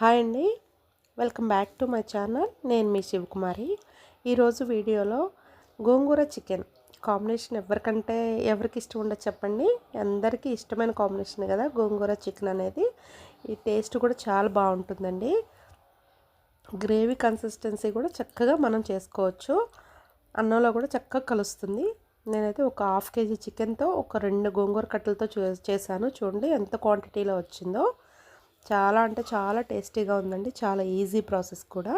Hi అండి. Welcome back to my channel. నేను మీ శివకుమారి. ఈరోజు వీడియోలో గోంగూర చికెన్ కాంబినేషన్ ఎవరికంటే ఎవరికి ఇష్టం ఉండదు చెప్పండి. అందరికీ ఇష్టమైన కాంబినేషన్ కదా గోంగూర చికెన్ అనేది. ఈ టేస్ట్ కూడా చాలా బాగుంటుందండి. గ్రేవీ కన్సిస్టెన్సీ కూడా చక్కగా మనం చేసుకోవచ్చు. అన్నంలో కూడా చక్కగా కలుస్తుంది. నేనైతే ఒక హాఫ్ కేజీ చికెన్తో ఒక రెండు గోంగూర కట్టలతో చేశాను. చూడండి ఎంత క్వాంటిటీలో వచ్చిందో. చాలా అంటే చాలా టేస్టీగా ఉందండి. చాలా ఈజీ ప్రాసెస్ కూడా.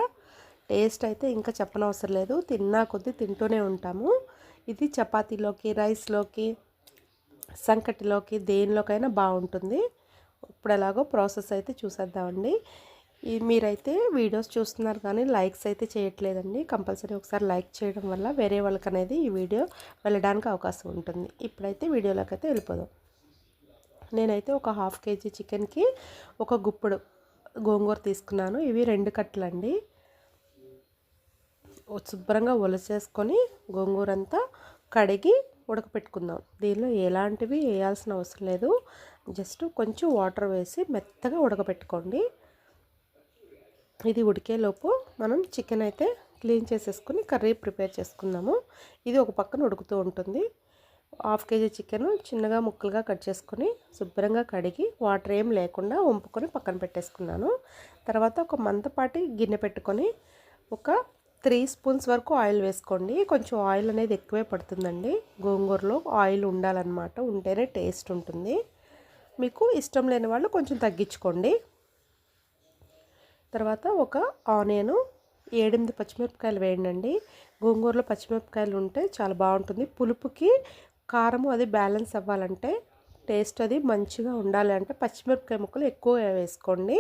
టేస్ట్ అయితే ఇంకా చెప్పనవసరం లేదు. తిన్నా కొద్దీ తింటూనే ఉంటాము. ఇది చపాతీలోకి రైస్లోకి సంకటిలోకి దేనిలోకైనా బాగుంటుంది. ఇప్పుడు ఎలాగో ప్రాసెస్ అయితే చూసేద్దామండి. ఈ మీరైతే వీడియోస్ చూస్తున్నారు కానీ లైక్స్ అయితే చేయట్లేదండి. కంపల్సరీ ఒకసారి లైక్ చేయడం వల్ల వేరే వాళ్ళకి అనేది ఈ వీడియో వెళ్ళడానికి అవకాశం ఉంటుంది. ఇప్పుడైతే వీడియోలోకి అయితే వెళ్ళిపోదాం. నేనైతే ఒక హాఫ్ కేజీ చికెన్కి ఒక గుప్పుడు గోంగూర తీసుకున్నాను. ఇవి రెండు కట్టలండి. శుభ్రంగా ఒలసేసుకొని గోంగూర అంతా కడిగి ఉడకపెట్టుకుందాం. దీనిలో ఎలాంటివి వేయాల్సిన అవసరం లేదు. జస్ట్ కొంచెం వాటర్ వేసి మెత్తగా ఉడకపెట్టుకోండి. ఇది ఉడికేలోపు మనం చికెన్ అయితే క్లీన్ చేసేసుకుని కర్రీ ప్రిపేర్ చేసుకుందాము. ఇది ఒక పక్కన ఉడుకుతూ ఉంటుంది. హాఫ్ కేజీ చికెన్ చిన్నగా ముక్కలుగా కట్ చేసుకొని శుభ్రంగా కడిగి వాటర్ ఏం లేకుండా వంపుకొని పక్కన పెట్టేసుకున్నాను. తర్వాత ఒక మంతపాటి గిన్నె పెట్టుకొని ఒక త్రీ స్పూన్స్ వరకు ఆయిల్ వేసుకోండి. కొంచెం ఆయిల్ అనేది ఎక్కువే పడుతుందండి. గోంగూరలో ఆయిల్ ఉండాలన్నమాట. ఉంటేనే టేస్ట్ ఉంటుంది. మీకు ఇష్టం లేని వాళ్ళు కొంచెం తగ్గించుకోండి. తర్వాత ఒక ఆనియను ఏడెనిమిది పచ్చిమిరపకాయలు వేయండి గోంగూరలో పచ్చిమిరపకాయలు ఉంటే చాలా బాగుంటుంది. పులుపుకి కారము అది బ్యాలెన్స్ అవ్వాలంటే టేస్ట్ అది మంచిగా ఉండాలి అంటే పచ్చిమిరపకాయ ముక్కలు ఎక్కువ వేసుకోండి.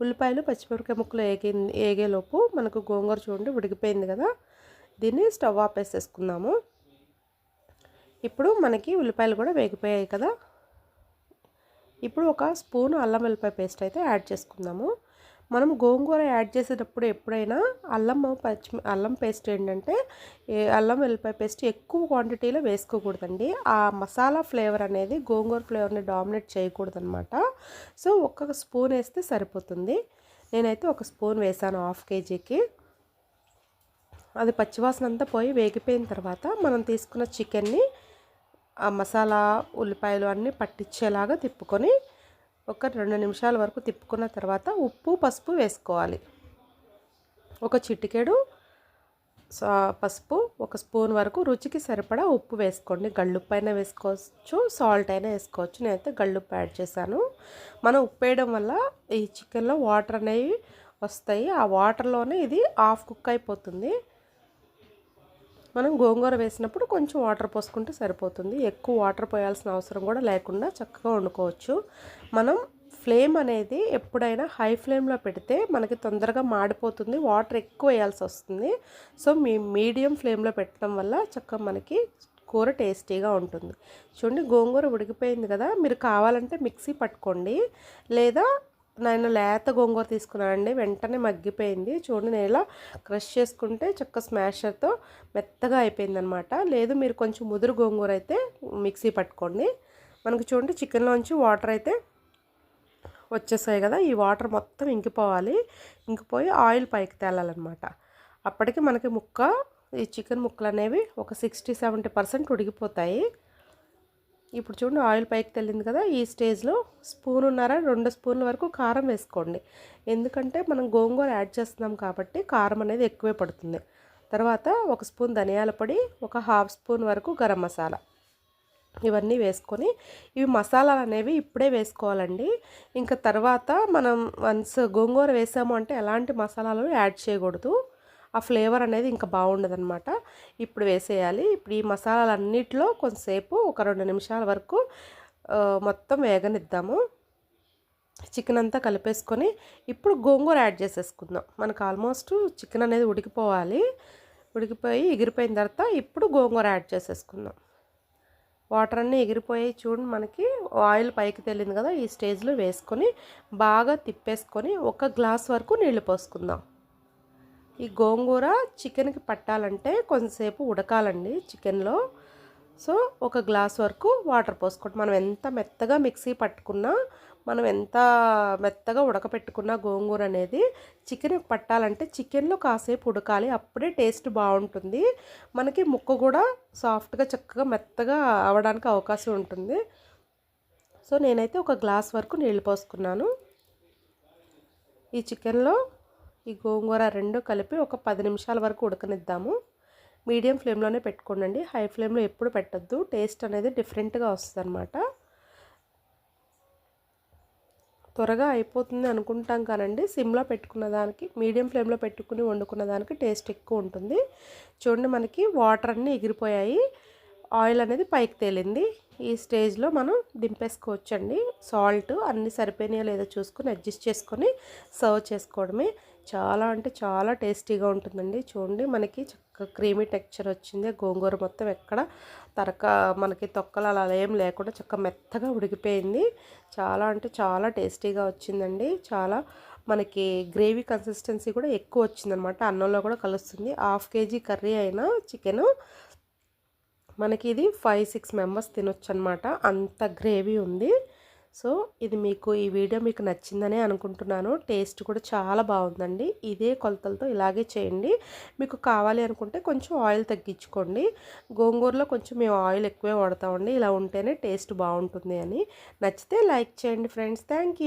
ఉల్లిపాయలు పచ్చిమిరపకాయ ముక్కలు ఏగి ఏగేలోపు మనకు గోంగూర చూడండి ఉడికిపోయింది కదా దీన్ని స్టవ్ ఆపేసేసుకుందాము ఇప్పుడు మనకి ఉల్లిపాయలు కూడా వేగిపోయాయి కదా. ఇప్పుడు ఒక స్పూన్ అల్లం వెల్లిపాయ పేస్ట్ అయితే యాడ్ చేసుకుందాము. మనం గోంగూర యాడ్ చేసేటప్పుడు ఎప్పుడైనా అల్లం పచ్చి అల్లం పేస్ట్ ఏంటంటే అల్లం వెల్లిపాయ పేస్ట్ ఎక్కువ క్వాంటిటీలో వేసుకోకూడదండి. ఆ మసాలా ఫ్లేవర్ అనేది గోంగూర ఫ్లేవర్ని డామినేట్ చేయకూడదు అనమాట సో ఒక్క స్పూన్ వేస్తే సరిపోతుంది. నేనైతే ఒక స్పూన్ వేసాను హాఫ్ కేజీకి. అది పచ్చివాసన అంతా పోయి వేగిపోయిన తర్వాత మనం తీసుకున్న చికెన్ని ఆ మసాలా ఉల్లిపాయలు అన్నీ పట్టించేలాగా తిప్పుకొని ఒక రెండు నిమిషాల వరకు తిప్పుకున్న తర్వాత ఉప్పు పసుపు వేసుకోవాలి. ఒక చిటికెడు పసుపు ఒక స్పూన్ వరకు రుచికి సరిపడా ఉప్పు వేసుకోండి. గళ్ళుప్పు అయినా వేసుకోవచ్చు సాల్ట్ అయినా వేసుకోవచ్చు. నేనైతే గళ్ళుప్పు యాడ్ చేశాను. మనం ఉప్పు వేయడం వల్ల ఈ చికెన్లో వాటర్ అనేవి వస్తాయి. ఆ వాటర్లోనే ఇది హాఫ్ కుక్ అయిపోతుంది. మనం గోంగూర వేసినప్పుడు కొంచెం వాటర్ పోసుకుంటే సరిపోతుంది. ఎక్కువ వాటర్ పోయాల్సిన అవసరం కూడా లేకుండా చక్కగా వండుకోవచ్చు. మనం ఫ్లేమ్ అనేది ఎప్పుడైనా హై ఫ్లేమ్లో పెడితే మనకి తొందరగా మాడిపోతుంది వాటర్ ఎక్కువ వేయాల్సి వస్తుంది. సో మీ మీడియం ఫ్లేమ్లో పెట్టడం వల్ల చక్కగా మనకి కూర టేస్టీగా ఉంటుంది. చూడండి గోంగూర ఉడికిపోయింది కదా మీరు కావాలంటే మిక్సీ పట్టుకోండి. లేదా నేను లేత గోంగూర తీసుకున్నానండి. వెంటనే మగ్గిపోయింది. చూడండి నేను ఇలా క్రష్ చేసుకుంటే చక్క స్మాషర్తో మెత్తగా అయిపోయింది అనమాట లేదు మీరు కొంచెం ముదురు గోంగూర అయితే మిక్సీ పట్టుకోండి. మనకు చూడండి చికెన్లోంచి వాటర్ అయితే వచ్చేసాయి కదా ఈ వాటర్ మొత్తం ఇంకిపోవాలి. ఇంకిపోయి ఆయిల్ పైకి తేలాలన్నమాట. అప్పటికి మనకి ముక్క ఈ చికెన్ ముక్కలు అనేవి ఒక సిక్స్టీ సెవెంటీ పర్సెంట్ ఉడికిపోతాయి. ఇప్పుడు చూడండి ఆయిల్ పైకి తెల్లింది కదా ఈ స్టేజ్లో స్పూన్ ఉన్నారా రెండు స్పూన్ల వరకు కారం వేసుకోండి. ఎందుకంటే మనం గోంగూర యాడ్ చేస్తున్నాం కాబట్టి కారం అనేది ఎక్కువే పడుతుంది. తర్వాత ఒక స్పూన్ ధనియాల పొడి ఒక హాఫ్ స్పూన్ వరకు గరం మసాలా. ఇవన్నీ వేసుకొని ఇవి మసాలాలు అనేవి ఇప్పుడే వేసుకోవాలండి. ఇంకా తర్వాత మనం వన్స్ గోంగూర వేసాము అంటే ఎలాంటి మసాలాలు యాడ్ చేయకూడదు. ఆ ఫ్లేవర్ అనేది ఇంకా బాగుండదనమాట ఇప్పుడు వేసేయాలి. ఇప్పుడు ఈ మసాలాలన్నిటిలో కొంతసేపు ఒక రెండు నిమిషాల వరకు మొత్తం వేగనిద్దాము. చికెన్ అంతా కలిపేసుకొని ఇప్పుడు గోంగూర యాడ్ చేసేసుకుందాం. మనకు ఆల్మోస్ట్ చికెన్ అనేది ఉడికిపోవాలి. ఉడికిపోయి ఎగిరిపోయిన తర్వాత ఇప్పుడు గోంగూర యాడ్ చేసేసుకుందాం. వాటర్ అన్నీ ఎగిరిపోయి చూడండి మనకి. ఆయిల్ పైకి తెలియదు కదా ఈ స్టేజ్లో వేసుకొని బాగా తిప్పేసుకొని ఒక గ్లాస్ వరకు నీళ్ళు పోసుకుందాం. ఈ గోంగూర చికెన్కి పట్టాలంటే కొంతసేపు ఉడకాలండి చికెన్లో. సో ఒక గ్లాస్ వరకు వాటర్ పోసుకోండి. మనం ఎంత మెత్తగా మిక్సీ పట్టుకున్నా మనం ఎంత మెత్తగా ఉడకపెట్టుకున్న గోంగూర అనేది చికెన్ పట్టాలంటే చికెన్లో కాసేపు ఉడకాలి అప్పుడే టేస్ట్ బాగుంటుంది. మనకి ముక్క కూడా సాఫ్ట్గా చక్కగా మెత్తగా అవడానికి అవకాశం ఉంటుంది. సో నేనైతే ఒక గ్లాస్ వరకు నీళ్ళు పోసుకున్నాను. ఈ చికెన్లో ఈ గోంగూర రెండు కలిపి ఒక పది నిమిషాల వరకు ఉడకనిద్దాము. మీడియం ఫ్లేమ్లోనే పెట్టుకోండి హై ఫ్లేమ్లో ఎప్పుడు పెట్టద్దు. టేస్ట్ అనేది డిఫరెంట్గా వస్తుంది అనమాట త్వరగా అయిపోతుంది అనుకుంటాం కానండి. సిమ్లో పెట్టుకున్న దానికి మీడియం ఫ్లేమ్లో పెట్టుకుని వండుకున్న దానికి టేస్ట్ ఎక్కువ ఉంటుంది. చూడండి మనకి వాటర్ అన్నీ ఎగిరిపోయాయి. ఆయిల్ అనేది పైకి తేలింది. ఈ స్టేజ్లో మనం దింపేసుకోవచ్చండి. సాల్ట్ అన్నీ సరిపోయినాయో లేదో చూసుకొని అడ్జస్ట్ చేసుకొని సర్వ్ చేసుకోవడమే. చాలా అంటే చాలా టేస్టీగా ఉంటుందండి. చూడండి మనకి చక్కగా క్రీమీ టెక్చర్ వచ్చింది. గోంగూర మొత్తం ఎక్కడ తరక మనకి తొక్కలు అలా ఏం లేకుండా చక్కగా మెత్తగా ఉడికిపోయింది. చాలా అంటే చాలా టేస్టీగా వచ్చిందండి. చాలా మనకి గ్రేవీ కన్సిస్టెన్సీ కూడా ఎక్కువ వచ్చిందనమాట. అన్నంలో కూడా కలుస్తుంది. హాఫ్ కేజీ కర్రీ అయినా చికెను. మనకి ఇది ఫైవ్ సిక్స్ మెంబర్స్ తినొచ్చు అనమాట అంత గ్రేవీ ఉంది. సో ఇది మీకు ఈ వీడియో మీకు నచ్చిందనే అనుకుంటున్నాను. టేస్ట్ కూడా చాలా బాగుందండి. ఇదే కొలతలతో ఇలాగే చేయండి. మీకు కావాలి అనుకుంటే కొంచెం ఆయిల్ తగ్గించుకోండి. గోంగూరలో కొంచెం మేము ఆయిల్ ఎక్కువే వాడతామండి. ఇలా ఉంటేనే టేస్ట్ బాగుంటుంది అని. నచ్చితే లైక్ చేయండి ఫ్రెండ్స్. థ్యాంక్